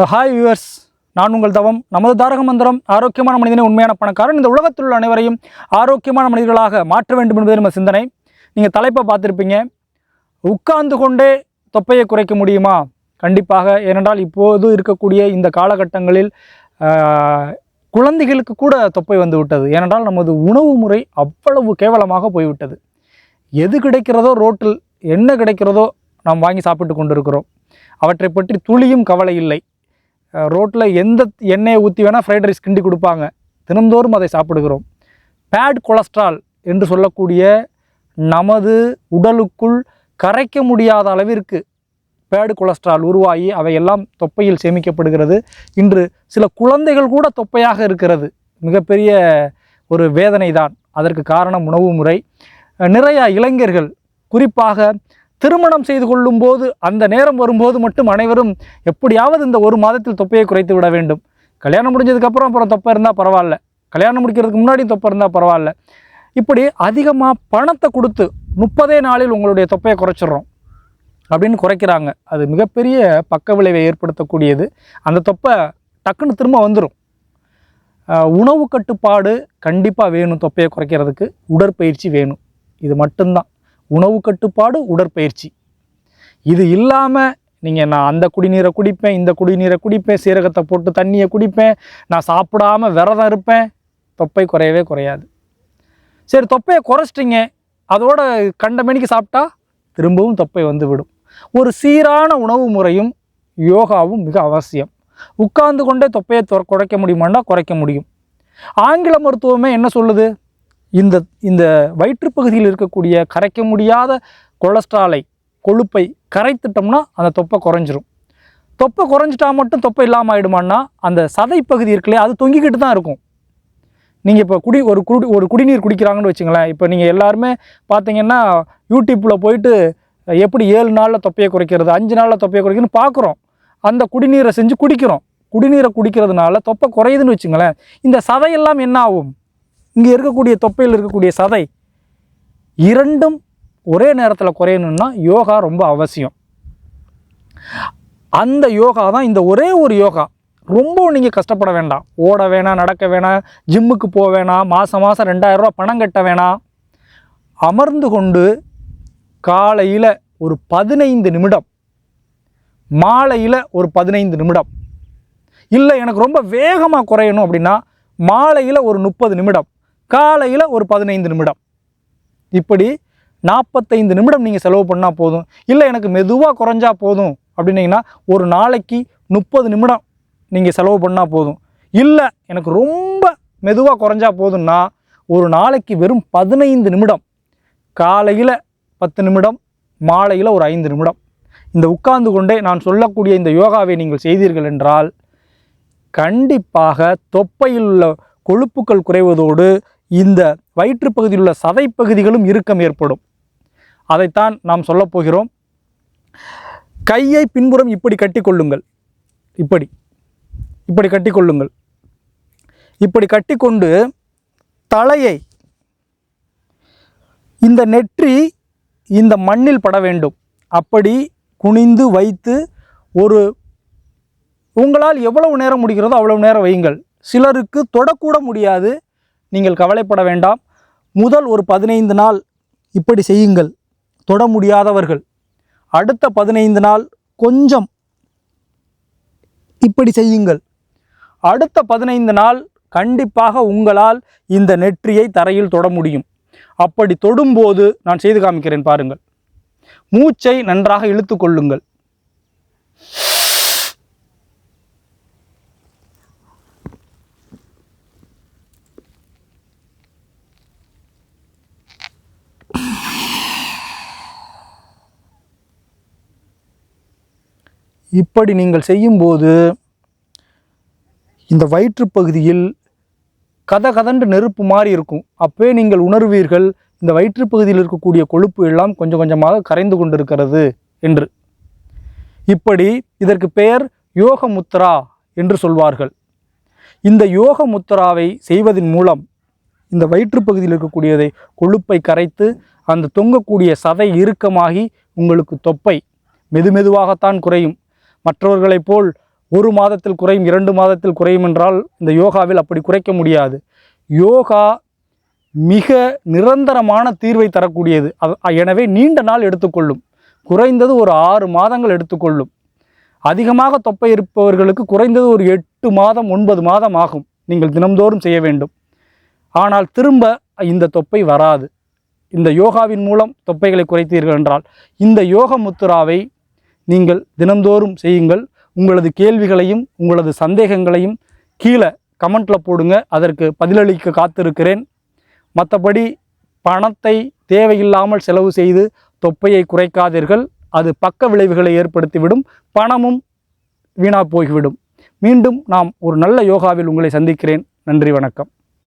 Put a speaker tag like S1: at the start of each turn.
S1: Uh, hi viewers நான் உங்கள் தவம். நமது தாரக மந்திரம் ஆரோக்கியமான மனிதனே உண்மையான பணக்காரன். இந்த உலகத்தில் உள்ள அனைவரையும் ஆரோக்கியமான மனிதர்களாக மாற்ற வேண்டும் என்பது நம்ம சிந்தனை. நீங்கள் தலைப்பை பார்த்துருப்பீங்க. உட்கார்ந்து கொண்டே தொப்பையை குறைக்க முடியுமா? கண்டிப்பாக. ஏனென்றால் இப்போது இருக்கக்கூடிய இந்த காலகட்டங்களில் uh, குழந்தைகளுக்கு கூட தொப்பை வந்து விட்டது. ஏனென்றால் நமது உணவு முறை அவ்வளவு கேவலமாக போய்விட்டது. எது கிடைக்கிறதோ ரோட்டில் என்ன கிடைக்கிறதோ நாம் வாங்கி சாப்பிட்டு கொண்டிருக்கிறோம். அவற்றை பற்றி துளியும் கவலை இல்லை. ரோட்டில் எந்த எண்ணெயை ஊற்றி வேணால் ஃப்ரைட் ரைஸ் கிண்டி கொடுப்பாங்க. தினந்தோறும் அதை சாப்பிடுகிறோம். பேட் கொலஸ்ட்ரால் என்று சொல்லக்கூடிய நமது உடலுக்குள் கரைக்க முடியாத அளவிற்கு பேடு கொலஸ்ட்ரால் உருவாகி அவையெல்லாம் தொப்பையில் சேமிக்கப்படுகிறது. இன்று சில குழந்தைகள் கூட தொப்பையாக இருக்கிறது. மிகப்பெரிய ஒரு வேதனை தான் அதற்கு காரணம் உணவு முறை. நிறையா இளைஞர்கள் குறிப்பாக திருமணம் செய்து கொள்ளும்போது அந்த நேரம் வரும்போது மட்டும் அனைவரும் எப்படியாவது இந்த ஒரு மாதத்தில் தொப்பையை குறைத்து விட வேண்டும். கல்யாணம் முடிஞ்சதுக்கப்புறம் அப்புறம் தொப்பை இருந்தால் பரவாயில்ல. கல்யாணம் முடிக்கிறதுக்கு முன்னாடி தொப்பை இருந்தால் பரவாயில்ல. இப்படி அதிகமாக பணத்தை கொடுத்து முப்பதே நாளில் உங்களுடைய தொப்பையை குறைச்சிடுறோம் அப்படின்னு குறைக்கிறாங்க. அது மிகப்பெரிய பக்க விளைவை ஏற்படுத்தக்கூடியது. அந்த தொப்பை டக்குன்னு திரும்ப வந்துடும் உணவு கட்டுப்பாடு கண்டிப்பாக வேணும் தொப்பையை குறைக்கிறதுக்கு. உடற்பயிற்சி வேணும். இது மட்டும்தான். உணவு கட்டுப்பாடு உடற்பயிற்சி. இது இல்லாமல் நீங்கள் நான் அந்த குடிநீரை குடிப்பேன் இந்த குடிநீரை குடிப்பேன் சீரகத்தை போட்டு தண்ணியை குடிப்பேன் நான் சாப்பிடாம விரதம் இருப்பேன். தொப்பை குறையவே குறையாது. சரி தொப்பையை குறைச்சிட்டிங்க. அதோட கண்ட மணிக்கு சாப்பிட்டா திரும்பவும் தொப்பை வந்து விடும் ஒரு சீரான உணவு முறையும் யோகாவும் மிக அவசியம். உட்கார்ந்து கொண்டே தொப்பையை குறைக்க முடியுமான்னா குறைக்க முடியும். ஆங்கில மருத்துவமே என்ன சொல்லுது? இந்த இந்த வயிற்றுப்பகுதியில் இருக்கக்கூடிய கரைக்க முடியாத கொலஸ்ட்ராலை கொழுப்பை கரைத்துட்டோம்னா அந்த தொப்பை குறைஞ்சிரும். தொப்பை குறைஞ்சிட்டா மட்டும் தொப்பை இல்லாமல் ஆயிடுமான்னா அந்த சதை பகுதி இருக்குல்லையா அது தொங்கிக்கிட்டு தான் இருக்கும். நீங்கள் இப்போ குடி ஒரு குடி ஒரு குடிநீர் குடிக்கிறாங்கன்னு வச்சுங்களேன் இப்போ நீங்கள் எல்லாருமே பார்த்தீங்கன்னா யூடியூப்பில் போயிட்டு எப்படி ஏழு நாளில் தொப்பையை குறைக்கிறது அஞ்சு நாளில் தொப்பையை குறைக்கிறதுன்னு பார்க்குறோம் அந்த குடிநீரை செஞ்சு குடிக்கிறோம். குடிநீரை குடிக்கிறதுனால தொப்பை குறையுதுன்னு வச்சுங்களேன் இந்த சதையெல்லாம் என்ன ஆகும்? இங்கே இருக்கக்கூடிய தொப்பையில் இருக்கக்கூடிய சதை இரண்டும் ஒரே நேரத்தில் குறையணும்னா யோகா ரொம்ப அவசியம். அந்த யோகா தான் இந்த ஒரே ஒரு யோகா. ரொம்ப நீங்கள் கஷ்டப்பட வேண்டாம். ஓட வேணாம் நடக்க வேணாம் ஜிம்முக்கு போக வேணாம் மாதம் மாதம் ரெண்டாயிரரூவா பணம் கட்ட வேணாம். அமர்ந்து கொண்டு காலையில் ஒரு பதினைந்து நிமிடம் மாலையில் ஒரு பதினைந்து நிமிடம். இல்லை எனக்கு ரொம்ப வேகமாக குறையணும் அப்படின்னா மாலையில் ஒரு முப்பது நிமிடம். காலையில் ஒரு பதினைந்து நிமிடம். இப்படி நாற்பத்தைந்து நிமிடம் நீங்கள் செலவு பண்ணால் போதும். இல்லை எனக்கு மெதுவாக குறைஞ்சா போதும் அப்படின்னீங்கன்னா ஒரு நாளைக்கு முப்பது நிமிடம் நீங்கள் செலவு பண்ணால் போதும். இல்லை எனக்கு ரொம்ப மெதுவாக குறைஞ்சா போதும்னா ஒரு நாளைக்கு வெறும் பதினைந்து நிமிடம். காலையில் பத்து நிமிடம் மாலையில் ஒரு ஐந்து நிமிடம். இந்த உட்கார்ந்து கொண்டே நான் சொல்லக்கூடிய இந்த யோகாவை நீங்கள் செய்தீர்கள் என்றால் கண்டிப்பாக தொப்பையில் உள்ள கொழுப்புக்கள் குறைவதோடு இந்த வயிற்றுப்பகுதியில் உள்ள சதைப்பகுதிகளும் இறுக்கம் ஏற்படும். அதைத்தான் நாம் சொல்லப் போகிறோம். கையை பின்புறம் இப்படி கட்டிக்கொள்ளுங்கள். இப்படி. இப்படி கட்டிக்கொள்ளுங்கள். இப்படி கட்டிக்கொண்டு தலையை இந்த நெற்றி இந்த மண்ணில் பட வேண்டும். அப்படி குனிந்து வைத்து ஒரு உங்களால் எவ்வளவு நேரம் முடிகிறதோ அவ்வளவு நேரம் வையுங்கள். சிலருக்கு தொடக்கூட முடியாது. நீங்கள் கவலைப்பட வேண்டாம். முதல் ஒரு பதினைந்து நாள் இப்படி செய்யுங்கள். தொட முடியாதவர்கள். அடுத்த பதினைந்து நாள் கொஞ்சம் இப்படி செய்யுங்கள். அடுத்த பதினைந்து நாள் கண்டிப்பாக உங்களால் இந்த நெற்றியை தரையில் தொட முடியும். அப்படி தொடும்போது நான் செய்து காமிக்கிறேன் பாருங்கள். மூச்சை நன்றாக இழுத்து கொள்ளுங்கள். இப்படி நீங்கள் செய்யும்போது இந்த வயிற்று பகுதியில் கத கதண்டு நெருப்பு மாதிரி இருக்கும். அப்பவே நீங்கள் உணர்வீர்கள் இந்த வயிற்றுப் பகுதியில் இருக்கக்கூடிய கொழுப்பு எல்லாம் கொஞ்சம் கொஞ்சமாக கரைந்து கொண்டிருக்கிறது என்று. இப்படி இதற்கு பெயர் யோக முத்ரா என்று சொல்வார்கள். இந்த யோக முத்ராவை செய்வதன் மூலம் இந்த வயிற்றுப் பகுதியில் இருக்கக்கூடியதை கொழுப்பை கரைத்து அந்த தொங்கக்கூடிய சதை இறுக்கமாகி உங்களுக்கு தொப்பை மெதுமெதுவாகத்தான் குறையும். மற்றவர்களைப் போல் ஒரு மாதத்தில் குறையும் இரண்டு மாதத்தில் குறையும் என்றால் இந்த யோகாவில் அப்படி குறைக்க முடியாது. யோகா மிக நிரந்தரமான தீர்வை தரக்கூடியது. எனவே நீண்ட நாள் எடுத்துக்கொள்ளும். குறைந்தது ஒரு ஆறு மாதங்கள் எடுத்துக்கொள்ளும். அதிகமாக தொப்பை இருப்பவர்களுக்கு குறைந்தது ஒரு எட்டு மாதம் ஒன்பது மாதம் ஆகும். நீங்கள் தினம்தோறும் செய்ய வேண்டும். ஆனால் திரும்ப இந்த தொப்பை வராது. இந்த யோகாவின் மூலம் தொப்பைகளை குறைத்தீர்கள் என்றால் இந்த யோக முத்துராவை நீங்கள் தினந்தோறும் செய்யுங்கள். உங்களது கேள்விகளையும் உங்களது சந்தேகங்களையும் கீழே கமெண்ட்டில் போடுங்க. அதற்கு பதிலளிக்க காத்திருக்கிறேன். மற்றபடி பணத்தை தேவையில்லாமல் செலவு செய்து தொப்பையை குறைக்காதீர்கள். அது பக்க விளைவுகளை ஏற்படுத்திவிடும். பணமும் வீணாக போய்விடும். மீண்டும் நாம் ஒரு நல்ல யோகாவில் உங்களை சந்திக்கிறேன். நன்றி வணக்கம்.